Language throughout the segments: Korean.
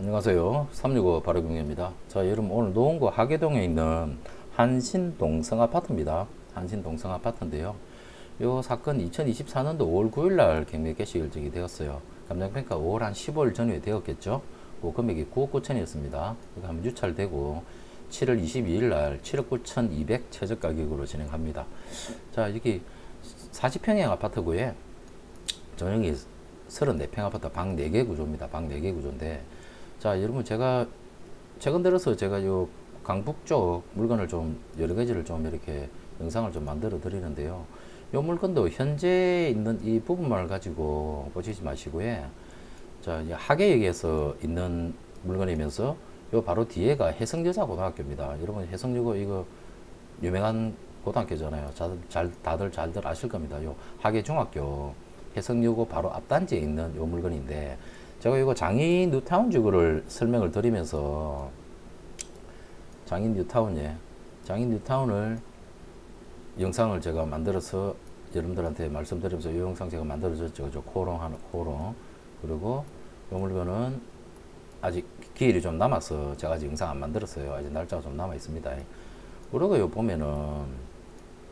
안녕하세요. 365 바로경입니다. 자, 여러분 오늘 노원구 하계동에 있는 한신 동성 아파트입니다. 한신 동성 아파트인데요. 요 사건 2024년도 5월 9일 날 경매 개시 결정이 되었어요. 감정평가 5월 한 15일 전후에 되었겠죠. 그 금액이 9억 9천이었습니다. 이거 한번 유찰되고 7월 22일 날 7억 9천 200 최저 가격으로 진행합니다. 자, 여기 40평형 아파트고요. 전용이 34평 아파트 방 4개 구조입니다. 방 4개 구조인데 자 여러분 제가 최근 들어서 제가 요 강북 쪽 물건을 좀 여러 가지를 좀 이렇게 영상을 좀 만들어 드리는데요. 요 물건도 현재 있는 이 부분만을 가지고 보시지 마시고요. 자 이제 하계역에서 있는 물건이면서 요 바로 뒤에가 해성여자 고등학교입니다. 여러분 해성여고 이거 유명한 고등학교잖아요. 자, 잘, 다들 잘들 아실 겁니다. 요 하계중학교 해성여고 바로 앞단지에 있는 요 물건인데 제가 이거 장인 뉴타운 주거를 설명을 드리면서 장인 뉴타운에 장인 뉴타운을 영상을 제가 만들어서 여러분들한테 말씀드리면서 이 영상 제가 만들어줬죠. 그죠? 코롱 하는 코롱 그리고 요 물건은 아직 기일이 좀 남아서 제가 아직 영상 안 만들었어요. 아직 날짜가 좀 남아 있습니다. 그리고 요 보면은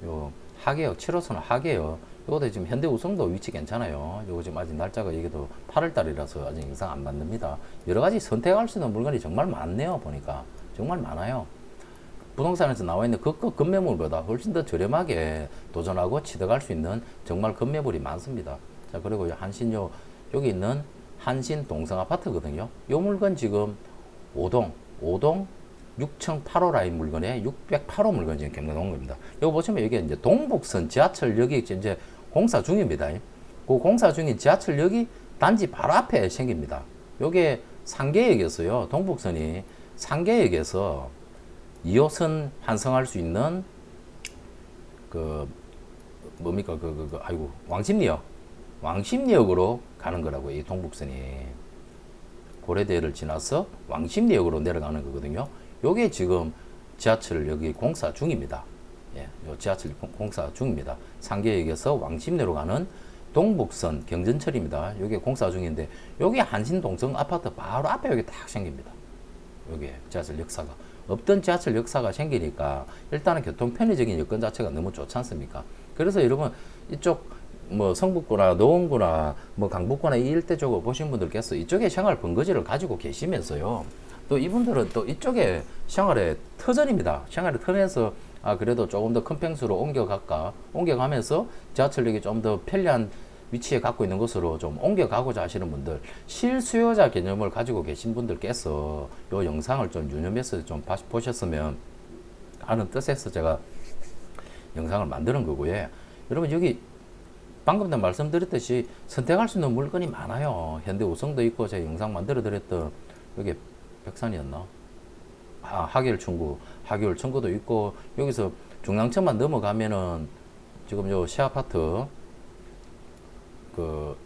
요 하계역 7호선 하계역 요것도 지금 현대 우성도 위치 괜찮아요. 요거 지금 아직 날짜가 이게도 8월 달이라서 아직 영상 안 만듭니다. 여러 가지 선택할 수 있는 물건이 정말 많네요. 보니까 정말 많아요. 부동산에서 나와 있는 그급 급매물보다 훨씬 더 저렴하게 도전하고 취득할 수 있는 정말 급매물이 많습니다. 자 그리고 요 한신요 여기 있는 한신 동성 아파트거든요. 요 물건 지금 5동 5동 6층 8호 라인 물건에 608호 물건 지금 경매 나온 겁니다. 여기 보시면 이게 이제 동북선 지하철역이 이제 공사 중입니다. 그 공사 중인 지하철역이 단지 바로 앞에 생깁니다. 요게 상계역이었어요. 동북선이 상계역에서 2호선 환승할 수 있는 그 뭡니까 그, 그, 그 아이고 왕십리역 왕십리역으로 가는 거라고 이 동북선이 고려대를 지나서 왕십리역으로 내려가는 거거든요. 요게 지금 지하철 여기 공사 중입니다. 예, 요 지하철 공- 공사 중입니다. 상계역에서 왕십리로 가는 동북선 경전철입니다. 요게 공사 중인데 요게 한신동성 아파트 바로 앞에 여기 딱 생깁니다. 요게 지하철 역사가 없던 지하철 역사가 생기니까 일단은 교통 편의적인 여건 자체가 너무 좋지 않습니까? 그래서 여러분 이쪽 뭐 성북구나 노원구나 뭐 강북구나 이 일대 쪽을 보신 분들께서 이쪽에 생활 번거지를 가지고 계시면서요. 또 이분들은 또 이쪽에 생활의 터전입니다. 생활의 터면서 아 그래도 조금 더 큰 평수로 옮겨갈까 옮겨가면서 지하철역이 좀 더 편리한 위치에 갖고 있는 것으로 좀 옮겨가고자 하시는 분들 실수요자 개념을 가지고 계신 분들께서 이 영상을 좀 유념해서 좀 봐- 보셨으면 하는 뜻에서 제가 영상을 만드는 거고요. 여러분 여기 방금 전 말씀드렸듯이 선택할 수 있는 물건이 많아요. 현대 우성도 있고 제가 영상 만들어 드렸던 여기 백산이었나? 아, 하계열 청구, 하계열 청구도 있고 여기서 중랑천만 넘어가면은 지금 요 시아파트 그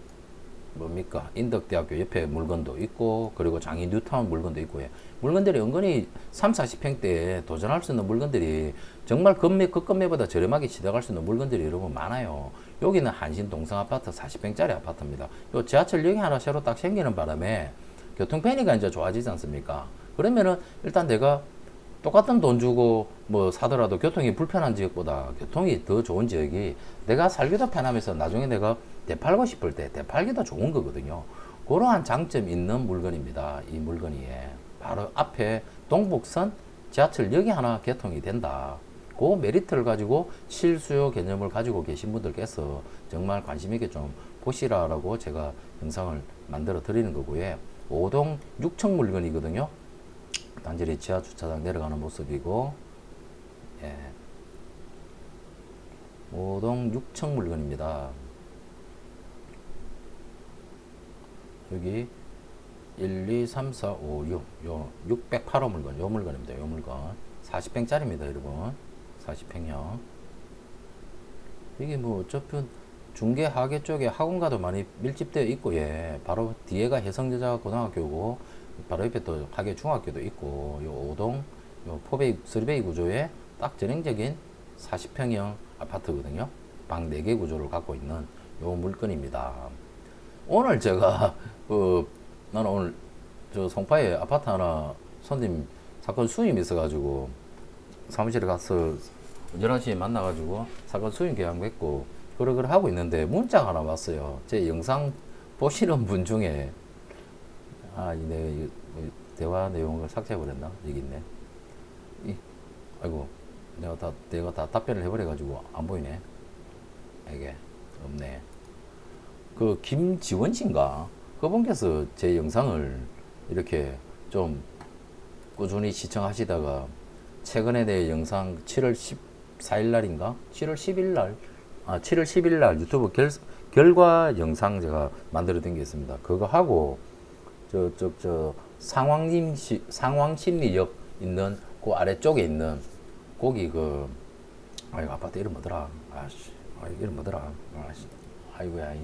뭡니까 인덕대학교 옆에 물건도 있고 그리고 장인 뉴타운 물건도 있고요. 물건들이 은근히 3, 40평대에 도전할 수 있는 물건들이 정말 금매 급금매보다 저렴하게 시작할 수 있는 물건들이 여러분 많아요. 여기는 한신 동성 아파트 40평짜리 아파트입니다. 요 지하철역이 하나 새로 딱 생기는 바람에 교통 편의가 이제 좋아지지 않습니까? 그러면은 일단 내가 똑같은 돈 주고 뭐 사더라도 교통이 불편한 지역보다 교통이 더 좋은 지역이 내가 살기도 편하면서 나중에 내가 되팔고 싶을 때 되팔기도 좋은 거거든요. 그러한 장점 있는 물건입니다. 이 물건이 바로 앞에 동북선 지하철역이 하나 개통이 된다. 그 메리트를 가지고 실수요 개념을 가지고 계신 분들께서 정말 관심 있게 좀 보시라라고 제가 영상을 만들어 드리는 거고요. 5동 6층 물건이거든요. 단절이 지하 주차장 내려가는 모습이고, 예. 5동 6층 물건입니다. 여기 1, 2, 3, 4, 5, 6, 요 608호 물건, 요 물건입니다. 요 물건. 40평짜리입니다, 여러분. 40평형. 이게 뭐 어차피 중계 하계 쪽에 학원가도 많이 밀집되어 있고 예 바로 뒤에가 해성여자 고등학교고 바로 옆에 또 하계 중학교도 있고 요 오동 요 포베이 쓰리베이 구조의 딱 전형적인 40평형 아파트거든요 방 4개 구조를 갖고 있는 요 물건입니다 오늘 제가 그 나는 오늘 저 송파에 아파트 하나 손님 사건 수임 있어가지고 사무실에 가서 11시에 만나가지고 사건 수임 계약 맺고 그러그러 하고 있는데 문자가 하나 왔어요. 제 영상 보시는 분 중에 아, 이 대화 내용을 삭제해버렸나? 여기 있네. 이, 아이고, 내가 다, 내가 다 답변을 해버려가지고 안 보이네. 이게, 없네. 그, 김지원 씨인가? 그분께서 제 영상을 이렇게 좀 꾸준히 시청하시다가 최근에 내 영상 7월 14일 날인가? 7월 10일 날? 아, 7월 10일 날 유튜브 결, 결과 영상 제가 만들어 둔게 있습니다. 그거 하고 저, 저, 저, 상황심시, 상황 심리역 있는 그 아래쪽에 있는 거기 그, 아이고, 아파트 이름 뭐더라. 아씨, 아 이름 뭐더라. 아씨, 아이고야, 이.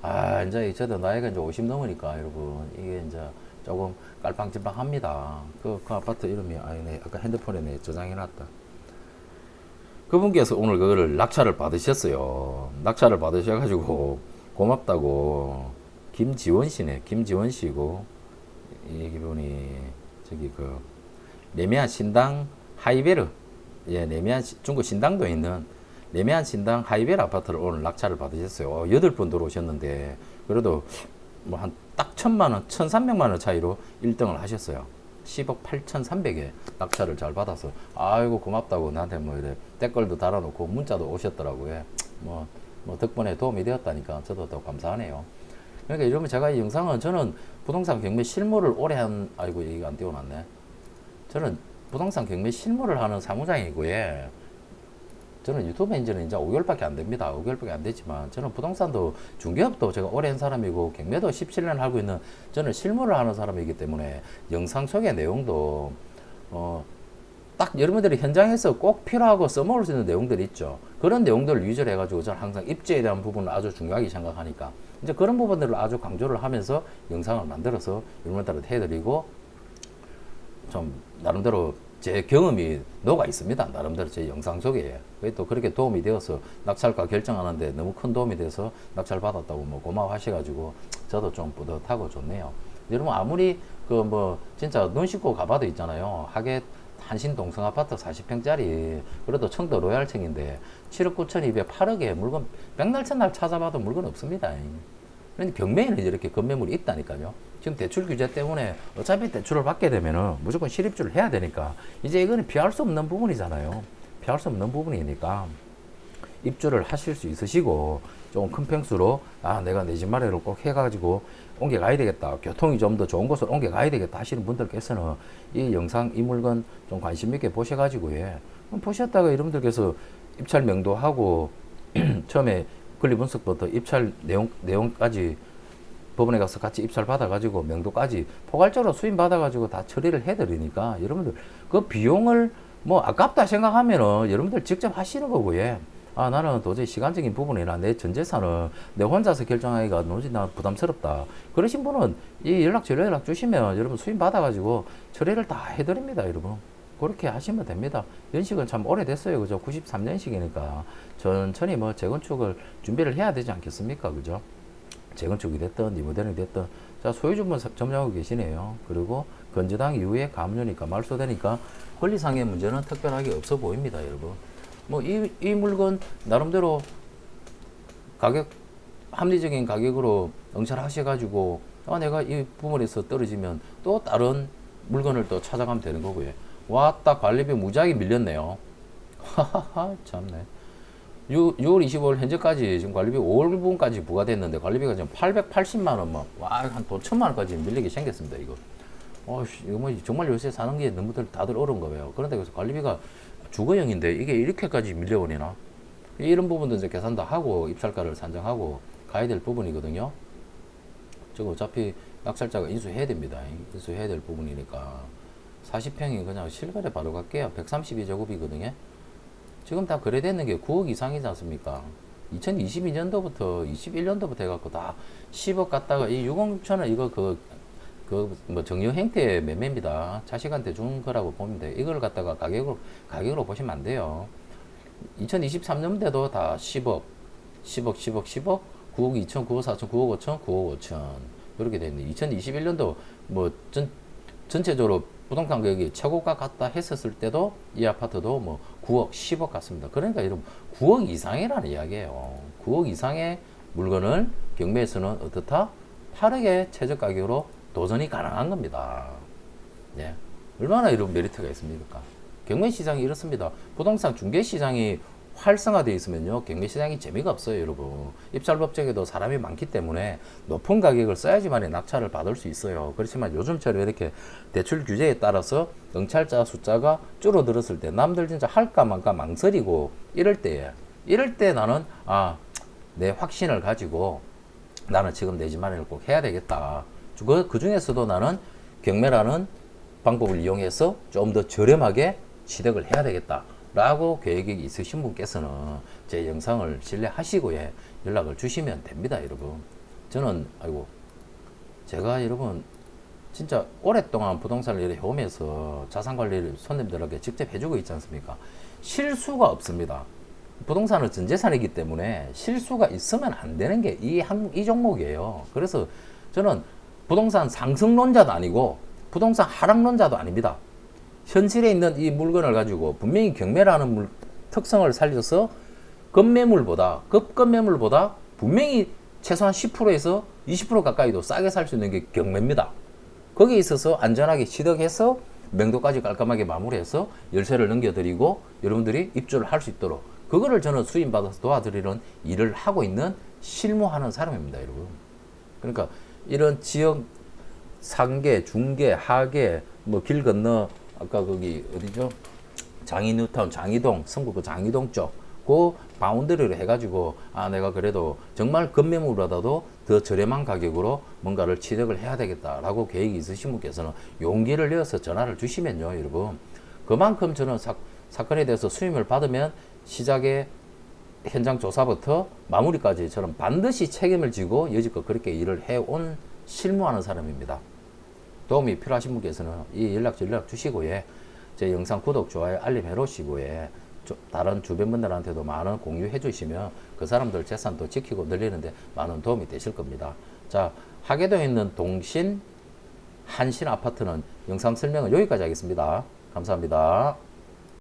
아, 이제 저도 나이가 이제 50 넘으니까 여러분, 이게 이제 조금 깔빵질빵합니다. 그, 그 아파트 이름이, 아, 네, 아까 핸드폰에 내 저장해놨다. 그분께서 오늘 그거를 낙찰을 받으셨어요. 낙찰을 받으셔가지고 고맙다고 김지원 씨네. 김지원 씨고 이 기분이 저기 그 레미안 신당 하이베르 예 레미안 시- 중국 신당도에 있는 레미안 신당 하이베르 아파트를 오늘 낙찰을 받으셨어요. 어, 여덟 분 들어오셨는데 그래도 뭐 한 딱 천만 원, 천삼백만 원 차이로 1등을 하셨어요. 10억 8,300에 낙찰을 잘 받아서 아이고 고맙다고 나한테 뭐 이래 댓글도 달아놓고 문자도 오셨더라고요. 뭐, 뭐 덕분에 도움이 되었다니까 저도 더 감사하네요. 그러니까 이러면 제가 이 영상은 저는 부동산 경매 실무를 오래 한 아이고 얘기가 안 띄워놨네. 저는 부동산 경매 실무를 하는 사무장이고요. 저는 유튜브 엔지는 이제 5개월밖에 안 됩니다. 5개월밖에 안 되지만 저는 부동산도 중개업도 제가 오래 한 사람이고 경매도 17년 하고 있는 저는 실무를 하는 사람이기 때문에 영상 속의 내용도 어, 딱 여러분들이 현장에서 꼭 필요하고 써먹을 수 있는 내용들이 있죠. 그런 내용들을 위주로 해가지고 저는 항상 입지에 대한 부분을 아주 중요하게 생각하니까 이제 그런 부분들을 아주 강조를 하면서 영상을 만들어서 여러분들한테 해드리고 좀 나름대로 제 경험이 녹아 있습니다. 나름대로 제 영상 속에 또 그렇게 도움이 되어서 낙찰가 결정하는데 너무 큰 도움이 돼서 낙찰 받았다고 뭐 고마워하셔가지고 저도 좀 뿌듯하고 좋네요. 여러분 아무리 그 뭐 진짜 눈 씻고 가봐도 있잖아요. 하계 한신 동성 아파트 40평짜리 그래도 청도 로얄층인데 7억 9천 208억에 물건 백날 첫날 찾아봐도 물건 없습니다. 그런데 경매에는 이렇게 건매물이 있다니까요. 지금 대출 규제 때문에 어차피 대출을 받게 되면은 무조건 실입주를 해야 되니까 이제 이거는 피할 수 없는 부분이잖아요. 피할 수 없는 부분이니까 입주를 하실 수 있으시고 조금 큰 평수로 아 내가 내 집 마련을 꼭 해가지고 옮겨 가야 되겠다 교통이 좀 더 좋은 곳으로 옮겨 가야 되겠다 하시는 분들께서는 이 영상 이 물건 좀 관심 있게 보셔가지고 예 보셨다가 여러분들께서 입찰 명도하고 처음에 권리 분석부터 입찰 내용 내용까지 법원에 가서 같이 입찰 받아가지고 명도까지 포괄적으로 수임 받아가지고 다 처리를 해드리니까 여러분들 그 비용을 뭐 아깝다 생각하면은 여러분들 직접 하시는 거고 예. 아 나는 도저히 시간적인 부분이나 내 전 재산을 내 혼자서 결정하기가 도저히 나 부담스럽다. 그러신 분은 이 연락 저 연락 주시면 여러분 수임 받아가지고 처리를 다 해드립니다, 여러분. 그렇게 하시면 됩니다. 연식은 참 오래됐어요, 그죠? 93년식이니까 천천히 뭐 재건축을 준비를 해야 되지 않겠습니까, 그죠? 재건축이 됐든 리모델링이 됐든 자 소유주분 사- 점령하고 계시네요. 그리고 건재당 이후에 가문이니까 말소되니까 권리상의 문제는 특별하게 없어 보입니다, 여러분. 뭐이 이 물건 나름대로 가격 합리적인 가격으로 응찰하셔가지고 아 내가 이 부분에서 떨어지면 또 다른 물건을 또 찾아가면 되는 거고요. 와딱 관리비 무지하게 밀렸네요. 하하하 참네. 6, 6월 25일 현재까지 지금 관리비 5월 분까지 부과됐는데 관리비가 지금 880만 원, 막, 와, 한 돈 천만 원까지 밀리게 생겼습니다, 이거. 어씨, 이거 뭐 정말 요새 사는 게 너무들 다들 어려운 거예요. 그런데 그래서 관리비가 주거형인데 이게 이렇게까지 밀려버리나? 이런 부분도 이제 계산 다 하고 입찰가를 산정하고 가야 될 부분이거든요. 저거 어차피 낙찰자가 인수해야 됩니다. 인수해야 될 부분이니까. 40평이 그냥 실거래 바로 갈게요. 132제곱이거든요. 지금 다 거래되는 게 9억 이상이지 않습니까? 2022년도부터 21년도부터 해갖고 다 10억 갔다가 이 6억 6천원 이거 그, 그 뭐 정유 행태 매매입니다. 자식한테 준 거라고 보면 돼. 이걸 갖다가 가격으로, 가격으로 보시면 안 돼요. 2023년대도 다 10억, 10억, 10억, 10억, 9억 2천, 9억 4천, 9억 5천, 9억 5천. 이렇게 되어 있는데 2021년도 뭐 전, 전체적으로 부동산 가격이 최고가 갔다 했었을 때도 이 아파트도 뭐 9억, 10억 같습니다. 그러니까 여러분 9억 이상이라는 이야기예요. 9억 이상의 물건을 경매에서는 어떻다? 8억의 최저 가격으로 도전이 가능한 겁니다. 예. 얼마나 이런 메리트가 있습니까? 경매 시장이 이렇습니다. 부동산 중개 시장이 활성화되어 있으면요, 경매 시장이 재미가 없어요, 여러분. 입찰법정에도 사람이 많기 때문에 높은 가격을 써야지만 낙찰을 받을 수 있어요. 그렇지만 요즘처럼 이렇게 대출 규제에 따라서 응찰자 숫자가 줄어들었을 때 남들 진짜 할까 말까 망설이고 이럴 때에 이럴 때 나는 아, 내 확신을 가지고 나는 지금 내 집마련을 꼭 해야 되겠다. 그, 그 중에서도 나는 경매라는 방법을 이용해서 좀 더 저렴하게 취득을 해야 되겠다. 라고 계획이 있으신 분께서는 제 영상을 신뢰하시고 예, 연락을 주시면 됩니다, 여러분. 저는, 아이고, 제가 여러분, 진짜 오랫동안 부동산을 이렇게 해오면서 자산 관리를 손님들에게 직접 해주고 있지 않습니까? 실수가 없습니다. 부동산은 전재산이기 때문에 실수가 있으면 안 되는 게 이 한, 이 종목이에요. 그래서 저는 부동산 상승론자도 아니고 부동산 하락론자도 아닙니다. 현실에 있는 이 물건을 가지고 분명히 경매라는 물, 특성을 살려서 급매물보다 급급매물보다 분명히 최소한 10%에서 20% 가까이도 싸게 살 수 있는 게 경매입니다. 거기에 있어서 안전하게 취득해서 명도까지 깔끔하게 마무리해서 열쇠를 넘겨드리고 여러분들이 입주를 할 수 있도록 그거를 저는 수임받아서 도와드리는 일을 하고 있는 실무하는 사람입니다, 여러분. 그러니까 이런 지역 상계, 중계, 하계, 뭐 길 건너 아까 거기 어디죠? 장인뉴타운, 장이동, 성북 그 장이동 쪽, 그 바운드리를 해가지고 아 내가 그래도 정말 급매물보다도 더 저렴한 가격으로 뭔가를 취득을 해야 되겠다라고 계획이 있으신 분께서는 용기를 내어서 전화를 주시면요, 여러분. 그만큼 저는 사, 사건에 대해서 수임을 받으면 시작에 현장 조사부터 마무리까지 저는 반드시 책임을 지고 여지껏 그렇게 일을 해온 실무하는 사람입니다. 도움이 필요하신 분께서는 이 연락처 연락 주시고 예. 제 영상 구독, 좋아요, 알림 해 놓으시고 예. 조- 다른 주변 분들한테도 많은 공유해 주시면 그 사람들 재산도 지키고 늘리는데 많은 도움이 되실 겁니다. 자, 하계도에 있는 동신 한신 아파트는 영상 설명은 여기까지 하겠습니다. 감사합니다.